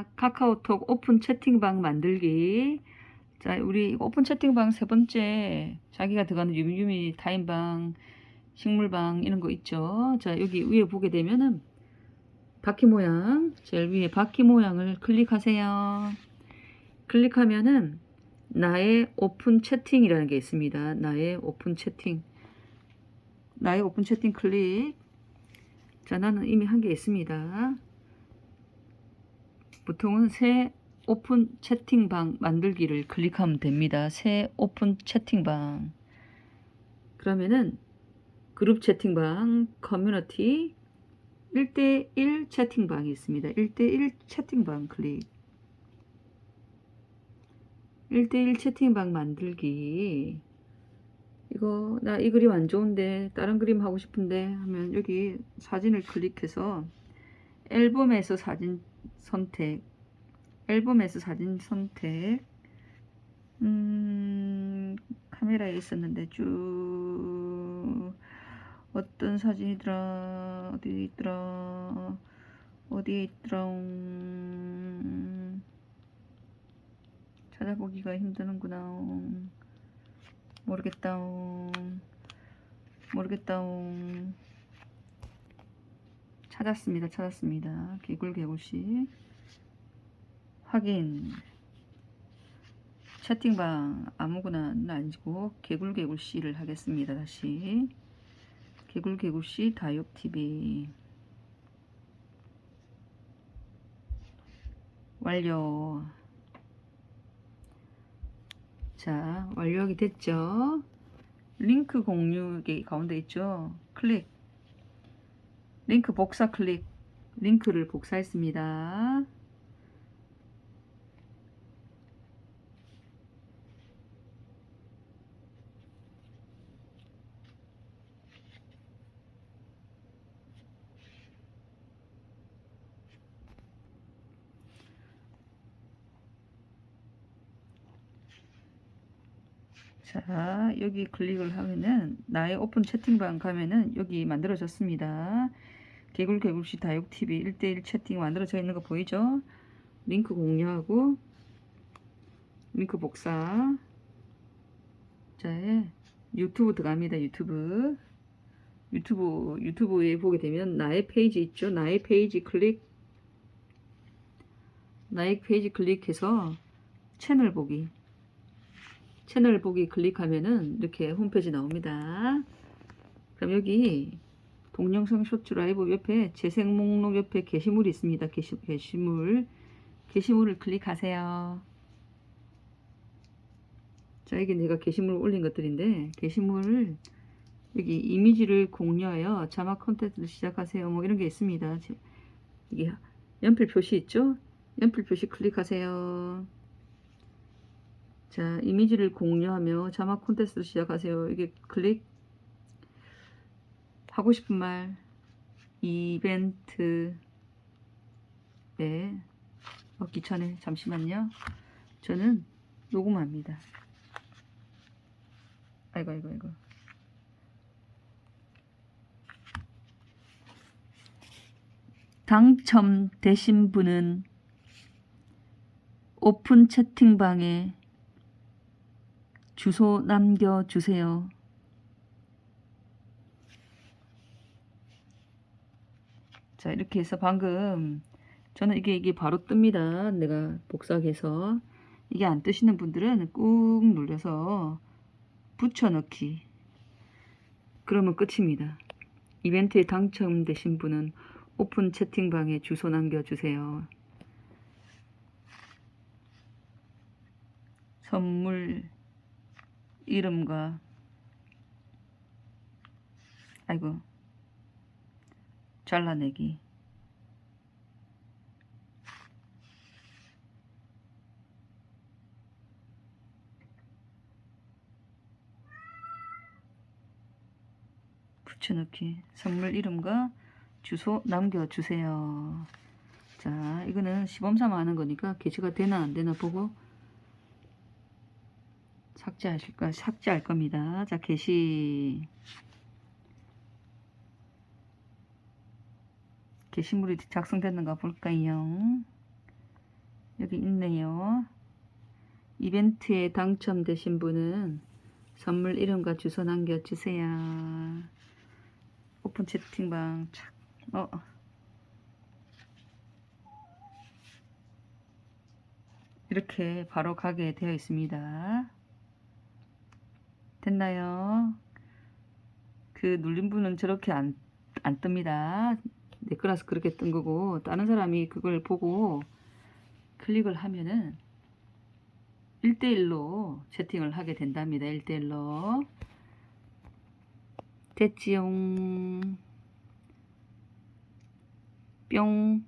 자, 카카오톡 오픈 채팅방 만들기. 자, 우리 오픈 채팅방 세 번째 자기가 들어가는 유미유미 타임방, 식물방 이런 거 있죠. 자, 여기 위에 보게 되면은 바퀴 모양, 제일 위에 바퀴 모양을 클릭하세요. 클릭하면은 나의 오픈 채팅이라는 게 있습니다. 나의 오픈 채팅. 나의 오픈 채팅 클릭. 자, 나는 이미 한 게 있습니다. 보통은 새 오픈 채팅방 만들기를 클릭하면 됩니다. 새 오픈 채팅방. 그러면은 그룹 채팅방, 커뮤니티, 1대1 채팅방이 있습니다. 1대1 채팅방 클릭. 1대1 채팅방 만들기. 이거 나 이 그림 안 좋은데 다른 그림 하고 싶은데 하면 여기 사진을 클릭해서 앨범에서 사진 선택. 앨범에서 사진 선택. 음 카메라에 있었는데 쭉 어떤 사진이더라 어디 있더라? 어디에 있더라? 음, 찾아보기가 힘드는구나. 모르겠다. 모르겠다 찾았습니다. 찾았습니다. 개굴 개굴씨. 확인. 채팅방 아무거나는 아니고 개굴 개굴씨를 하겠습니다 다시. 개굴 개굴씨 다육TV 완료. 자 완료하게 됐죠? 링크 공유 가운데 있죠? 클릭 링크 복사 클릭. 링크를 복사했습니다. 자 여기 클릭을 하면은 나의 오픈 채팅방 가면은 여기 만들어졌습니다 개굴 개굴씨 다육TV 1대1 채팅 만들어져 있는 거 보이죠? 링크 공유하고 링크 복사. 자 유튜브 들어갑니다 유튜브. 유튜브 유튜브에 보게 되면 나의 페이지 있죠? 나의 페이지 클릭. 나의 페이지 클릭해서 채널 보기. 채널 보기 클릭하면은 이렇게 홈페이지 나옵니다. 그럼 여기 동영상 쇼츠 라이브 옆에 재생 목록 옆에 게시물이 있습니다. 게시, 게시물 게시물을 클릭하세요. 자 여기 내가 게시물 올린 것들인데 게시물을 여기 이미지를 공유하여 자막 콘텐츠를 시작하세요. 뭐 이런 게 있습니다. 이게 연필 표시 있죠? 연필 표시 클릭하세요. 자, 이미지를 공유하며 자막 콘테스트를 시작하세요. 이게 클릭 하고 싶은 말 이벤트 네. 어, 귀찮네. 잠시만요. 저는 녹음합니다. 아이고 아이고 아이고. 당첨되신 분은 오픈 채팅방에 주소 남겨주세요. 자, 이렇게 해서 방금 저는 이게 이게 바로 뜹니다. 내가 복사해서 이게 안 뜨시는 분들은 꾹 눌러서 붙여넣기. 그러면 끝입니다. 이벤트에 당첨되신 분은 오픈 채팅방에 주소 남겨주세요. 선물 이름과 아이고 잘라내기. 붙여넣기. 선물 이름과 주소 남겨주세요. 자 이거는 시범삼아 하는 거니까 게시가 되나 안 되나 보고 삭제하실 거 삭제할 겁니다. 자, 게시 게시물이 작성됐는가 볼까요? 여기 있네요. 이벤트에 당첨되신 분은 선물 이름과 주소 남겨주세요. 오픈 채팅방 착. 어. 이렇게 바로 가게 되어 있습니다. 됐나요? 그 눌린 분은 저렇게 안, 안 뜹니다. 내 거라서 그렇게 뜬 거고, 다른 사람이 그걸 보고 클릭을 하면은 1대1로 채팅을 하게 된답니다. 1대1로. 됐지용. 뿅.